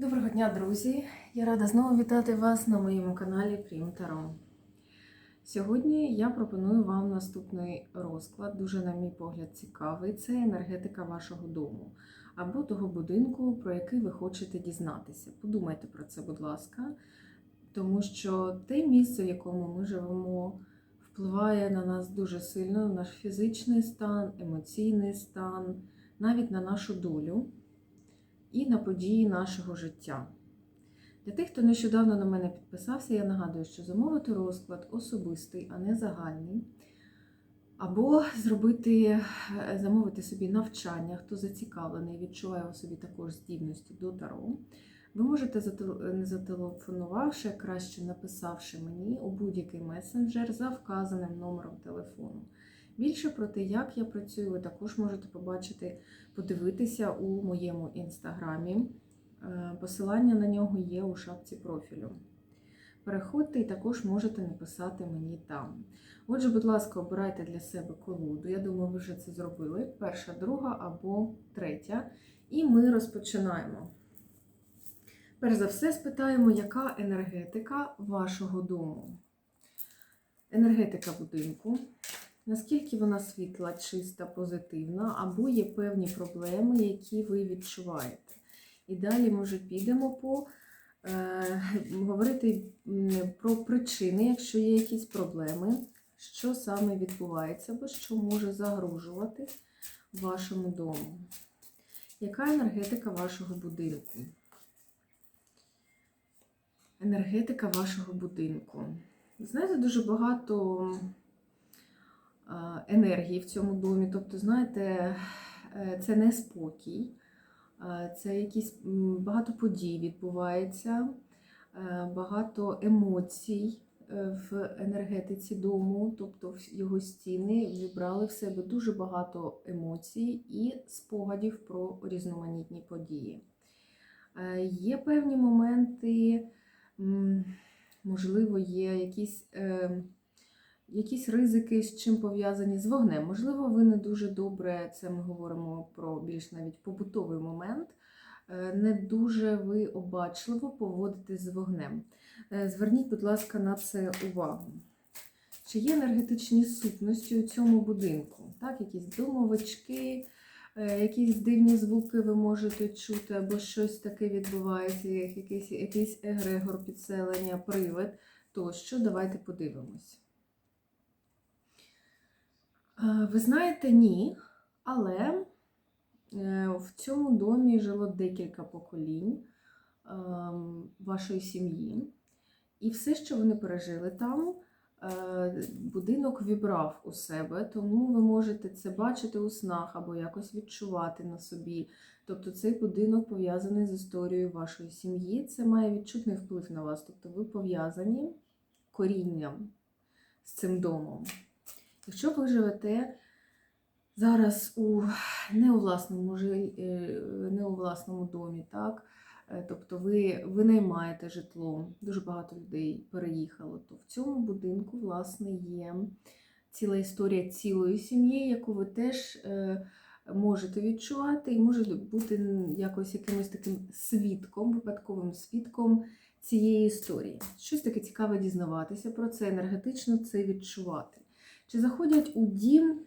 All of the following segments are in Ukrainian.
Доброго дня, друзі! Я рада знову вітати вас на моєму каналі Прім Таро. Сьогодні я пропоную вам наступний розклад, дуже, на мій погляд, цікавий. Це енергетика вашого дому або того будинку, про який ви хочете дізнатися. Подумайте про це, будь ласка, тому що те місце, в якому ми живемо, впливає на нас дуже сильно, на наш фізичний стан, емоційний стан, навіть на нашу долю і на події нашого життя. Для тих, хто нещодавно на мене підписався, я нагадую, що замовити розклад особистий, а не загальний. Або зробити, е, замовити собі навчання, хто зацікавлений, відчуває у собі також здібності до таро. Ви можете, не зателефонувавши, краще написавши мені у будь-який месенджер за вказаним номером телефону. Більше про те, як я працюю, ви також можете побачити, подивитися у моєму інстаграмі. Е, Посилання на нього є у шапці профілю. Переходьте і також можете написати мені там. Отже, будь ласка, обирайте для себе колоду. Я думаю, ви вже це зробили. Перша, друга або третя. І ми розпочинаємо. Перш за все, спитаємо, яка енергетика вашого дому? Енергетика будинку. Наскільки вона світла, чиста, позитивна, або є певні проблеми, які ви відчуваєте. І далі, може, підемо по е, говорити про причини, якщо є якісь проблеми, що саме відбувається, або що може загрожувати вашому дому. Яка енергетика вашого будинку? Енергетика вашого будинку. Знаєте, дуже багато енергії в цьому домі. Тобто, знаєте, е, це не спокій, е, це якісь багато подій відбувається, е, багато емоцій е, в енергетиці дому, тобто його стіни вібрали в себе дуже багато емоцій і спогадів про різноманітні події. Е, Є певні моменти, можливо, є якісь. Якісь ризики, з чим пов'язані з вогнем. Можливо, ви не дуже добре, це ми говоримо про більш навіть побутовий момент, е, не дуже ви обачливо поводитесь з вогнем. Е, Зверніть, будь ласка, на це увагу. Чи є енергетичні сутності у цьому будинку? Так, якісь домовички, е, якісь дивні звуки ви можете чути, або щось таке відбувається, як якийсь, якийсь егрегор підселення, привид тощо. Давайте подивимось. Е, Ви знаєте, ні, але е, в цьому домі жило декілька поколінь ем, вашої сім'ї, і все, що вони пережили там, е, будинок вібрав у себе, тому ви можете це бачити у снах або якось відчувати на собі. Тобто цей будинок пов'язаний з історією вашої сім'ї. Це має відчутний вплив на вас. Тобто ви пов'язані корінням з цим домом. Якщо ви живете зараз у не у власному е, не у власному домі, так? е, Тобто ви, ви наймаєте житло, дуже багато людей переїхало, то в цьому будинку, власне, є ціла історія цілої сім'ї, яку ви теж е, можете відчувати, і може бути якось якимось таким свідком, випадковим свідком цієї історії. Щось таке цікаве дізнаватися про це, енергетично це відчувати. Чи заходять у дім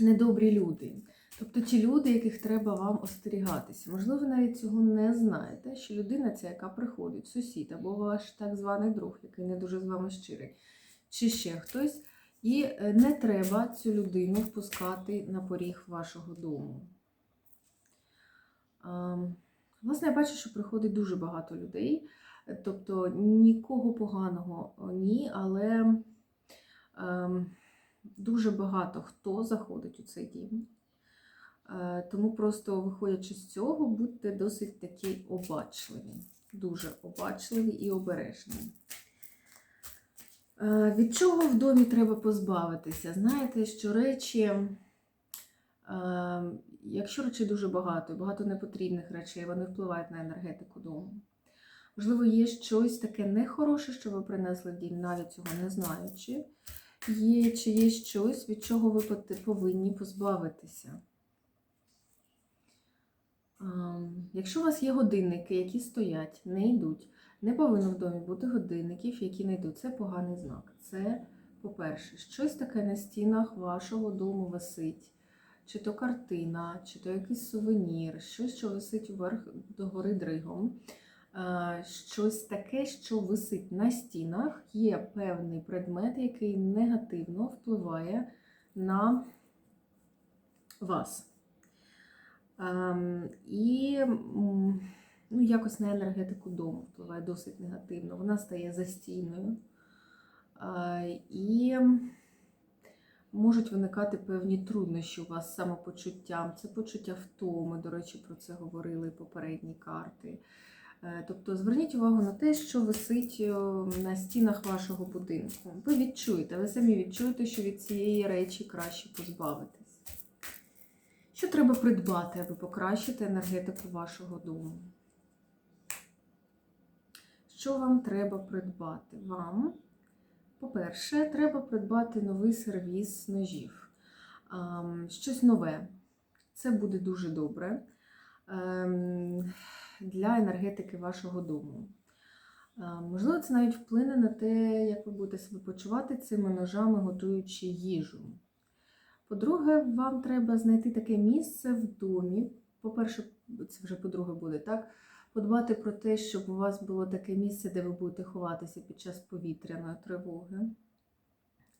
недобрі люди? Тобто ті люди, яких треба вам остерігатися. Можливо, ви навіть цього не знаєте, що людина ця, яка приходить, сусід або ваш так званий друг, який не дуже з вами щирий, чи ще хтось, і е, не треба цю людину впускати на поріг вашого дому. Власне, я бачу, що приходить дуже багато людей, тобто нікого поганого ні, але дуже багато хто заходить у цей дім. Е, Тому просто виходячи з цього, будьте досить такі обачливі, дуже обачливі і обережні. Е, Від чого в домі треба позбавитися? Знаєте, що речі, е, якщо речей дуже багато, багато непотрібних речей, вони впливають на енергетику дому. Можливо, є щось таке нехороше, що ви принесли в дім, навіть цього не знаючи. Є, чи є щось, від чого ви повинні позбавитися. Якщо у вас є годинники, які стоять, не йдуть, не повинно в домі бути годинників, які не йдуть. Це поганий знак. Це, по-перше, щось таке на стінах вашого дому висить, чи то картина, чи то якийсь сувенір, щось, що висить вверх догори дригом. Е, Щось таке, що висить на стінах, є певний предмет, який негативно впливає на вас. Ем, І ну, якось на енергетику дому впливає досить негативно. Вона стає застійною. Е, І можуть виникати певні труднощі у вас з самопочуттям. Це почуття втоми, до речі, про це говорили попередні карти. Е, Тобто зверніть увагу на те, що висить е, на стінах вашого будинку. Ви відчуєте, ви самі відчуєте, що від цієї речі краще позбавитись. Що треба придбати, аби покращити енергетику вашого дому? Що вам треба придбати? Вам, по-перше, треба придбати новий сервіс ножів. Щось нове. Це буде дуже добре ем, для енергетики вашого дому. Можливо, це навіть вплине на те, як ви будете себе почувати цими ножами, готуючи їжу. По-друге, вам треба знайти таке місце в домі. По-перше, це вже по-друге буде, так? Подбати про те, щоб у вас було таке місце, де ви будете ховатися під час повітряної тривоги.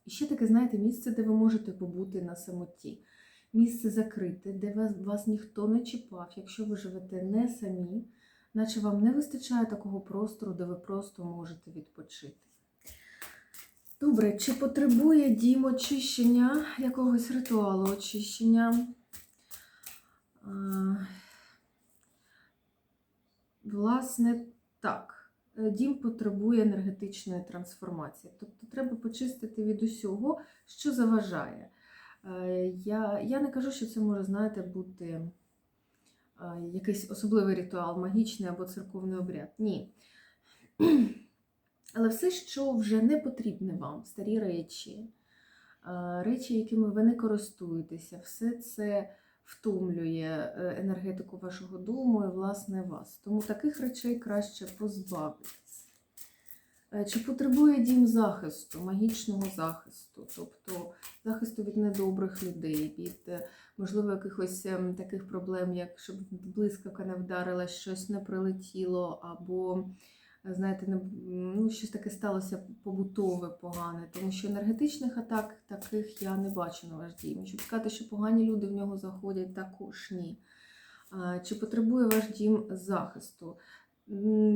І ще таке, знаєте, місце, де ви можете побути на самоті. Місце закрите, де вас, вас ніхто не чіпав, якщо ви живете не самі, наче вам не вистачає такого простору, де ви просто можете відпочити. Добре, чи потребує дім очищення, якогось ритуалу очищення? Власне, так. Е, Дім потребує енергетичної трансформації. Тобто треба почистити від усього, що заважає. Е, Я, я не кажу, що це може, знаєте, бути е, якийсь особливий ритуал, магічний або церковний обряд. Ні. Але все, що вже не потрібне вам, старі речі, е, речі, якими ви не користуєтеся, все це втомлює енергетику вашого дому і, власне, вас. Тому таких речей краще позбавитись. Е, Чи потребує дім захисту, магічного захисту, тобто захисту від недобрих людей, від, е, можливо, якихось ем, таких проблем, як щоб блискавка не вдарила, щось не прилетіло, або знаєте, не, ну, щось таке сталося побутове погане, тому що енергетичних атак таких я не бачу на ваш дім. Щоб сказати, що погані люди в нього заходять, також ні. Чи потребує ваш дім захисту?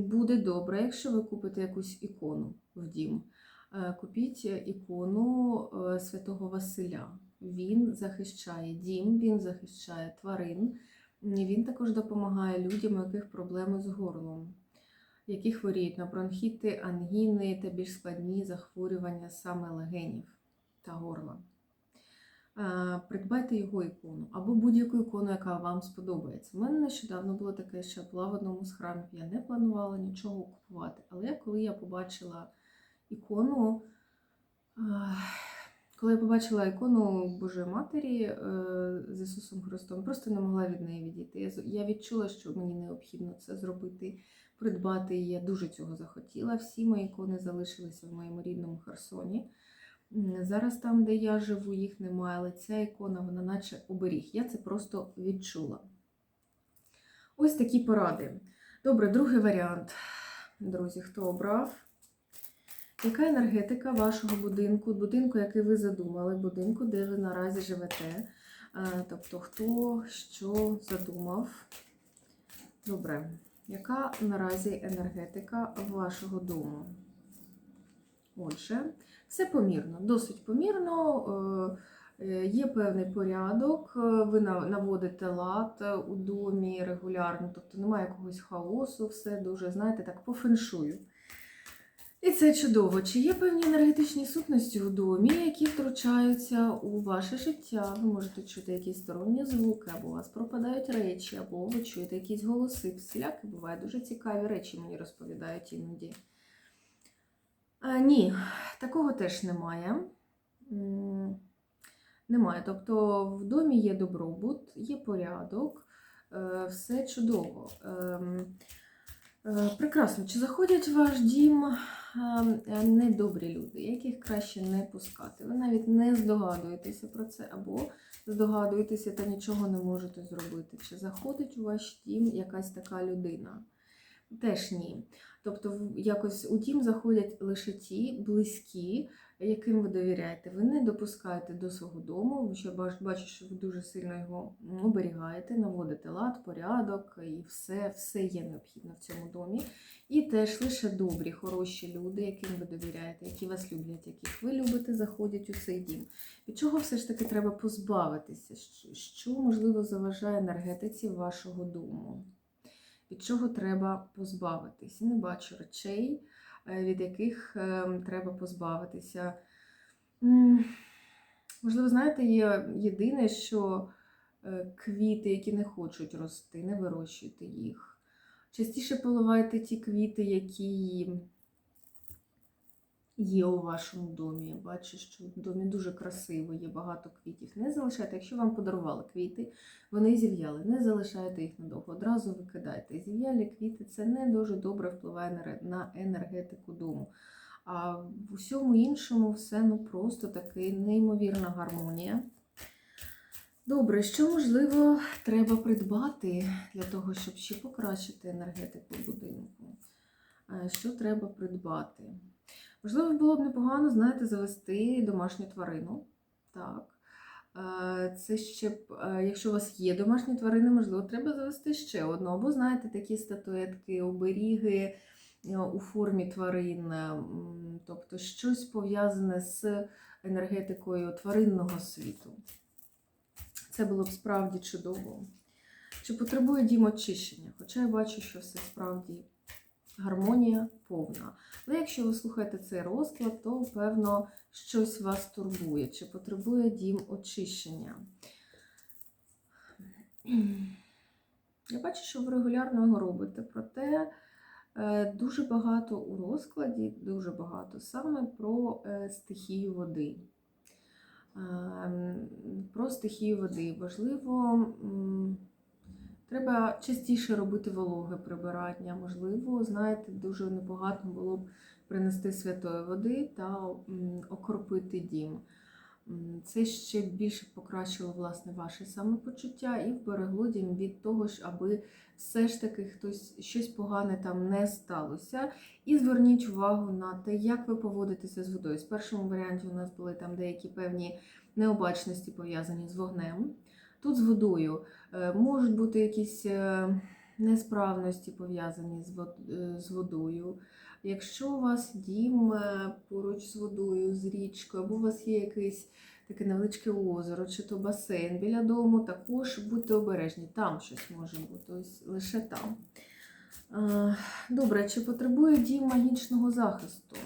Буде добре, якщо ви купите якусь ікону в дім. Е, Купіть ікону е, святого Василя. Він захищає дім, він захищає тварин. Він також допомагає людям, у яких проблеми з горлом які хворіють на бронхіти, ангіни та більш складні захворювання саме легенів та горла. Е, Придбайте його ікону або будь-яку ікону, яка вам сподобається. У мене нещодавно було таке, що я була в одному з храмів, я не планувала нічого купувати. Але коли я побачила ікону, е, коли я побачила ікону Божої Матері е, з Ісусом Христом, просто не могла від неї відійти. Я відчула, що мені необхідно це зробити придбати. Я дуже цього захотіла. Всі мої ікони залишилися в моєму рідному Херсоні. Зараз там, де я живу, їх немає, але ця ікона, вона наче оберіг. Я це просто відчула. Ось такі поради. Добре, другий варіант. Друзі, хто обрав? Яка енергетика вашого будинку, будинку, який ви задумали, будинку, де ви наразі живете? Е, Тобто, хто що задумав? Добре. Яка наразі енергетика вашого дому? Отже, все помірно, досить помірно. е, е, Є певний порядок, е, ви наводите лад у домі регулярно, тобто немає якогось хаосу, все дуже, знаєте, так, по феншую. І це чудово. Чи є певні енергетичні сутності у домі, які втручаються у ваше життя? Ви можете чути якісь сторонні звуки, або у вас пропадають речі, або ви чуєте якісь голоси. Всіляки буває дуже цікаві речі мені розповідають іноді. А, ні, такого теж немає. Немає. Тобто в домі є добробут, є порядок, е, все чудово. Ем, е, Прекрасно. Чи заходять в ваш дім ем, е, недобрі люди, яких краще не пускати? Ви навіть не здогадуєтеся про це, або здогадуєтеся та нічого не можете зробити. Чи заходить у ваш дім якась така людина? Теж ні. Тобто, якось у дім заходять лише ті близькі, яким ви довіряєте. Ви не допускаєте до свого дому, ви ще бачу, що ви дуже сильно його оберігаєте, наводите лад, порядок і все, все є необхідно в цьому домі. І теж лише добрі, хороші люди, яким ви довіряєте, які вас люблять, яких ви любите, заходять у цей дім. Від чого все ж таки треба позбавитися? Що- Що, можливо, заважає енергетиці вашого дому? Від чого треба позбавитись? Не бачу речей, е, від яких е, треба позбавитися. Можливо, знаєте, є єдине, що е, квіти, які не хочуть рости, не вирощуйте їх. Частіше поливайте ті квіти, які є у вашому домі. Я бачу, що в домі дуже красиво, є багато квітів. Не залишайте, якщо вам подарували квіти, вони зів'яли, не залишайте їх надовго, одразу викидайте. Зів'ялі квіти це не дуже добре впливає на енергетику дому. А в усьому іншому все ну просто таки неймовірна гармонія. Добре, що можливо треба придбати для того, щоб ще покращити енергетику будинку? Е, Що треба придбати? Можливо, було б непогано, знаєте, завести домашню тварину. Так. Е, Це ще е, якщо у вас є домашні тварини, можливо, треба завести ще одну. Або, знаєте, такі статуетки, оберіги е, у формі тварин, тобто щось пов'язане з енергетикою тваринного світу. Це було б справді чудово. Чи потребує дім очищення? Хоча я бачу, що все справді гармонія повна. Але якщо ви слухаєте цей розклад, то певно щось вас турбує, чи потребує дім очищення. Я бачу, що ви регулярно його робите, проте е, дуже багато у розкладі, дуже багато саме про е, стихію води. Ем, Про стихію води. Важливо, треба частіше робити вологе прибирання. Можливо, знаєте, дуже непогано було б принести святої води та окропити дім. Це ще більше покращило власне ваше самопочуття і вберегло дім від того, аби все ж таки хтось щось погане там не сталося. І зверніть увагу на те, як ви поводитеся з водою. В першому варіанті у нас були там деякі певні необачності пов'язані з вогнем. Тут з водою е, можуть бути якісь е, несправності пов'язані е, з водою. Якщо у вас дім поруч з водою, з річкою, або у вас є якесь таке невеличке озеро, чи то басейн біля дому, також будьте обережні, там щось може бути, ось лише там. Добре, чи потребує дім магічного захисту?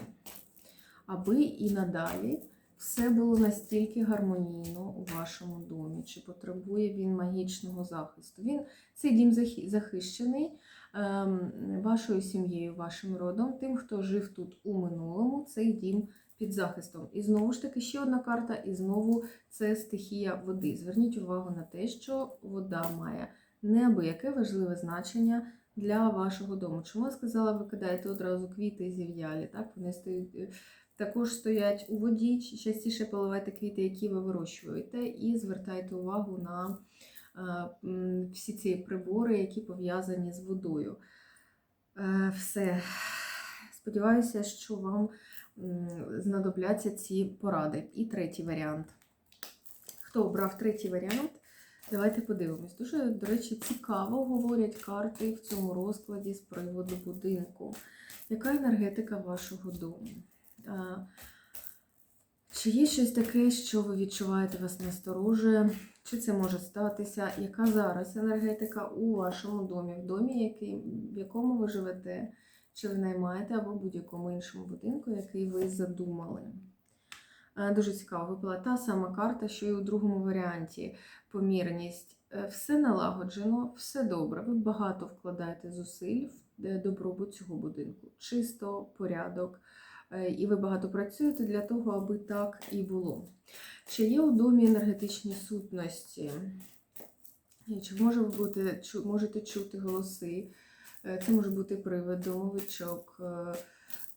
Аби і надалі все було настільки гармонійно у вашому домі, чи потребує він магічного захисту? Він цей дім захищений ем, вашою сім'єю, вашим родом, тим, хто жив тут у минулому, цей дім під захистом. І знову ж таки ще одна карта, і знову це стихія води. Зверніть увагу на те, що вода має неабияке важливе значення для вашого дому. Чому я сказала, ви кидаєте одразу квіти зів'ялі, так? Вони стоять. Також стоять у воді, частіше поливайте квіти, які ви вирощуєте, і звертайте увагу на е, всі ці прибори, які пов'язані з водою. Е, Все. Сподіваюся, що вам знадобляться ці поради. І третій варіант. Хто обрав третій варіант? Давайте подивимось. Дуже, до речі, цікаво говорять карти в цьому розкладі з приводу будинку. Яка енергетика вашого дому? Чи є щось таке, що ви відчуваєте вас насторожує? Чи це може статися? Яка зараз енергетика у вашому домі? В домі, який, в якому ви живете, чи ви наймаєте, або в будь-якому іншому будинку, який ви задумали? Дуже цікаво, випала та сама карта, що і у другому варіанті. Помірність. Е, Все налагоджено, все добре. Ви багато вкладаєте зусиль в е, добробут цього будинку. Чисто, порядок. Е, І ви багато працюєте для того, аби так і було. Чи є у домі енергетичні сутності? Чи може бути, чу- можете чути голоси? Е, Це може бути привид, домовичок, е,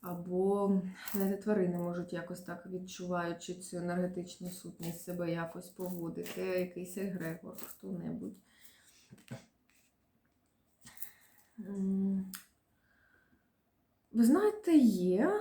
або знаєте, тварини можуть якось так відчуваючи цю енергетичну сутність себе якось поводити, якийсь егрегор, хто-небудь. Ви знаєте, є.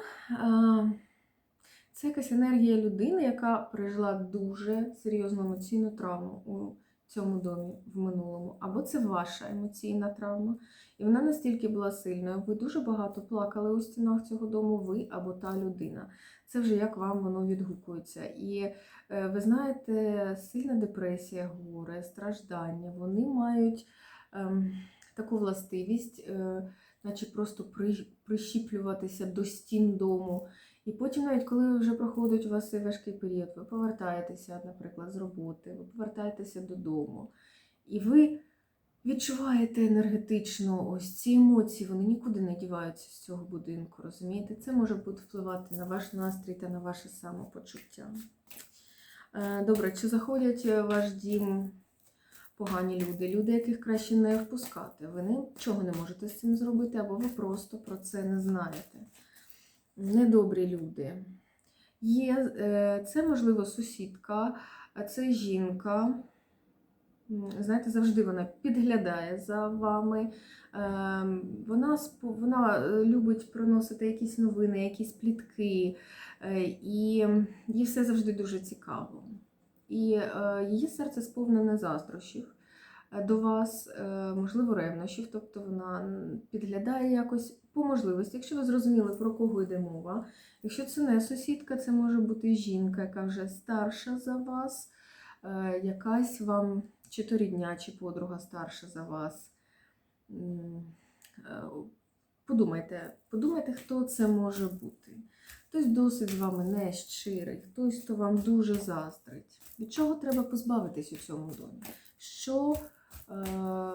Це якась енергія людини, яка пережила дуже серйозну емоційну травму у цьому домі в минулому. Або це ваша емоційна травма. І вона настільки була сильною. Ви дуже багато плакали у стінах цього дому, ви або та людина. Це вже як вам воно відгукується. І е, ви знаєте, сильна депресія, горе, страждання, вони мають ем, таку властивість, е, наче просто при, прищіплюватися до стін дому. І потім, навіть коли вже проходить у вас цей важкий період, ви повертаєтеся, наприклад, з роботи, ви повертаєтеся додому, і ви відчуваєте енергетично ось ці емоції, вони нікуди не діваються з цього будинку, розумієте? Це може бути впливати на ваш настрій та на ваше самопочуття. Е, Добре, чи заходять ваш дім погані люди, люди, яких краще не впускати? Ви нічого не можете з цим зробити, або ви просто про це не знаєте. Недобрі люди. Є, е, це, можливо, сусідка, це жінка. Знаєте, завжди вона підглядає за вами. Ем, Вона, вона е, любить приносити якісь новини, якісь плітки, е, і їй все завжди дуже цікаво. І е, її серце сповнене заздрощів е, до вас, е, можливо, ревнощів, тобто вона підглядає якось по можливості. Якщо ви зрозуміли, про кого йде мова. Якщо це не сусідка, це може бути жінка, яка вже старша за вас, якась вам чи то рідня, чи подруга старша за вас. Подумайте, подумайте, хто це може бути. Хтось досить з вами нещирий, хтось, хто вам дуже заздрить. Від чого треба позбавитись у цьому домі? Що, е,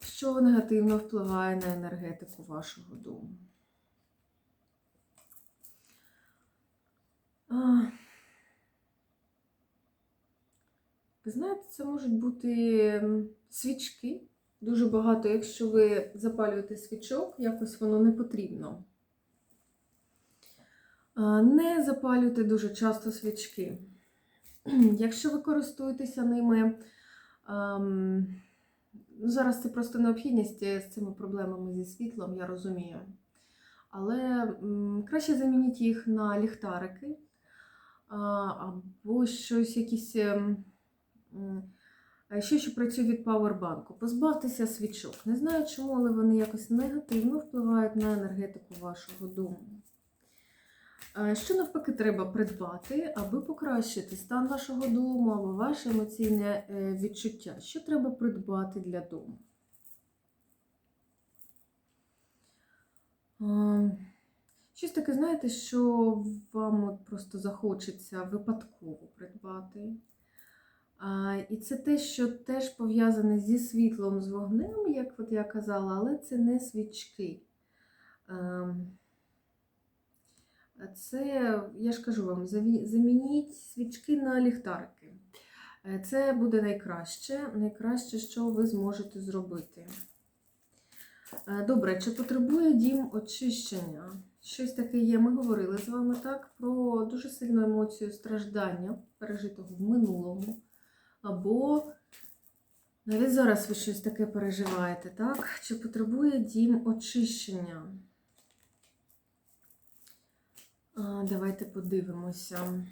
що негативно впливає на енергетику вашого дому? А, ви знаєте, це можуть бути свічки. Дуже багато, якщо ви запалюєте свічок, якось воно не потрібно. Не запалюйте дуже часто свічки. Якщо ви користуєтеся ними, ам, ну, зараз це просто необхідність е, з цими проблемами зі світлом, я розумію. Але краще замініть їх на ліхтарики а, або щось якісь. ем, ще що працює від павербанку. Позбавтеся свічок. Не знаю чому, але вони якось негативно впливають на енергетику вашого дому. Що навпаки треба придбати, аби покращити стан вашого дому або ваше емоційне е, відчуття? Що треба придбати для дому? Щось таке, знаєте, що вам от просто захочеться випадково придбати. І це те, що теж пов'язане зі світлом, з вогнем, як от я казала, але це не свічки. Це, я ж кажу вам, замініть свічки на ліхтарики. Е, Це буде найкраще, найкраще, що ви зможете зробити. Е, Добре, чи потребує дім очищення? Щось таке є. Ми говорили з вами так про дуже сильну емоцію страждання, пережитого в минулому. Або навіть зараз ви щось таке переживаєте, так? Чи потребує дім очищення? Давайте подивимося.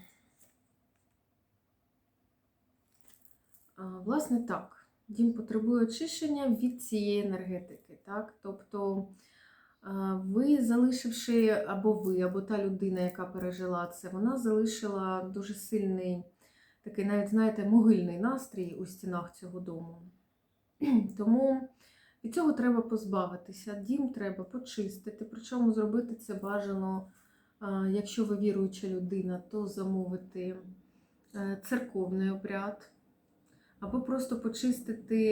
Власне, так. Дім потребує очищення від цієї енергетики. Так? Тобто, ви залишивши, або ви, або та людина, яка пережила це, вона залишила дуже сильний такий, навіть, знаєте, могильний настрій у стінах цього дому. Тому від цього треба позбавитися. Дім треба почистити. Причому зробити це бажано, якщо ви віруюча людина, то замовити е, церковний обряд, або просто почистити,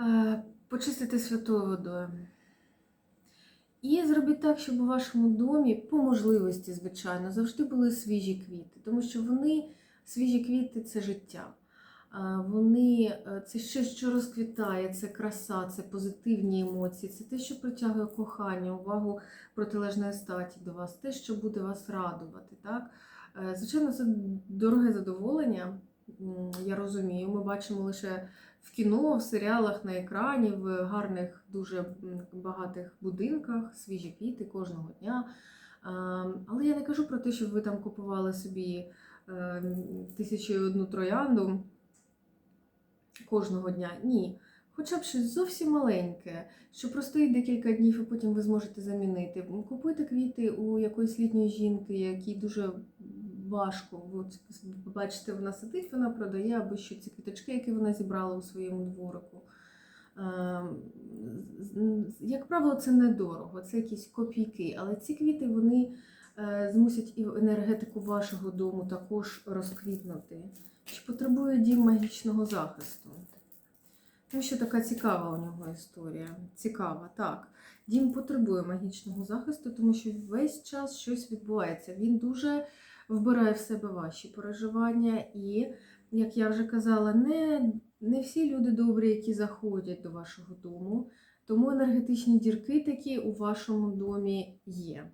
е, почистити святою водою. І зробіть так, щоб у вашому домі, по можливості, звичайно, завжди були свіжі квіти, тому що вони, свіжі квіти це життя. Вони е, це щось, що розквітає, це краса, це позитивні емоції, це те, що притягує кохання, увагу протилежної статі до вас, те, що буде вас радувати. Так? Е, Звичайно, це дороге задоволення. Я розумію, ми бачимо лише в кіно, в серіалах на екрані, в гарних, дуже багатих будинках, свіжі квіти кожного дня. Але я не кажу про те, щоб ви там купували собі е, тисячу одну троянду кожного дня. Ні. Хоча б щось зовсім маленьке, що простоїть декілька днів і потім ви зможете замінити. Купуйте квіти у якоїсь літньої жінки, якій дуже важко. От, бачите, вона сидить, вона продає або що ці квіточки, які вона зібрала у своєму дворику. З- Як правило, це недорого, це якісь копійки, але ці квіти вони е, змусять і енергетику вашого дому також розквітнути. Чи потребує дім магічного захисту? Тому що така цікава у нього історія. Цікава, так. Дім потребує магічного захисту, тому що весь час щось відбувається. Він дуже вбирає в себе ваші переживання, і, як я вже казала, не, не всі люди добрі, які заходять до вашого дому. Тому енергетичні дірки такі у вашому домі є.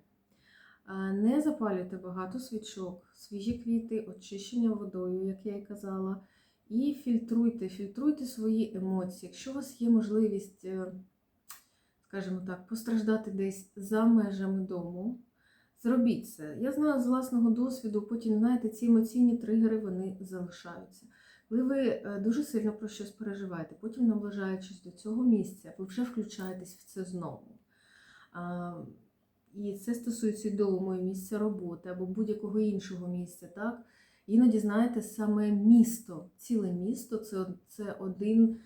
Не запалюйте багато свічок, свіжі квіти, очищення водою, як я і казала. І фільтруйте, фільтруйте свої емоції. Якщо у вас є можливість, е, скажімо так, постраждати десь за межами дому, зробіть це. Я знаю з власного досвіду, потім, знаєте, ці емоційні тригери вони залишаються. Коли ви е, дуже сильно про щось переживаєте, потім наближаючись до цього місця, ви вже включаєтесь в це знову. І це стосується дому, місця роботи або будь-якого іншого місця. так? Іноді, знаєте, саме місто, ціле місто це, це один,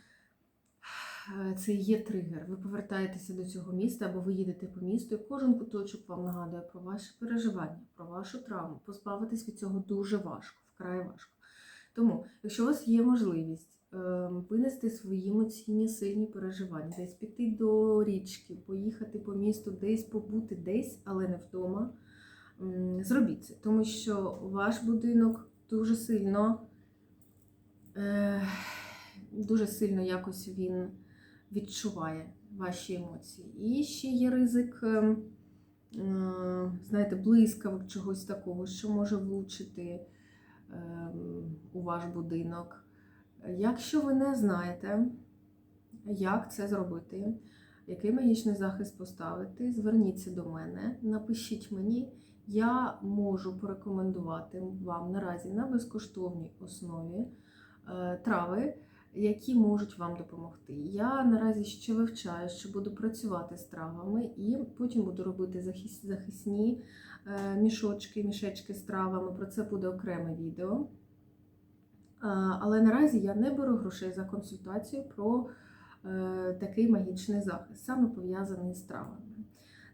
е, це є тригер. Ви повертаєтеся до цього міста або ви їдете по місту, і кожен куточок вам нагадує про ваші переживання, про вашу травму. Позбавитись від цього дуже важко, вкрай важко. Тому, якщо у вас є можливість винести свої емоційні сильні переживання, десь піти до річки, поїхати по місту, десь побути десь, але не вдома. Зробіть це, тому що ваш будинок дуже сильно, е, дуже сильно якось він відчуває ваші емоції. І ще є ризик, е, е, знаєте, блискавок чогось такого, що може влучити е, у ваш будинок. Якщо ви не знаєте, як це зробити, який магічний захист поставити, зверніться до мене, напишіть мені. Я можу порекомендувати вам наразі на безкоштовній основі е, трави, які можуть вам допомогти. Я наразі ще вивчаю, що буду працювати з травами, і потім буду робити захисні е, мішочки, мішечки з травами. Про це буде окреме відео. Е, Але наразі я не беру грошей за консультацію про е, такий магічний захист, саме пов'язаний з травами.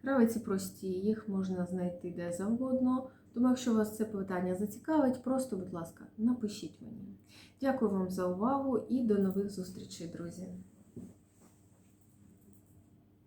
Трави ці прості, їх можна знайти де завгодно. Тому, якщо вас це питання зацікавить, просто, будь ласка, напишіть мені. Дякую вам за увагу і до нових зустрічей, друзі!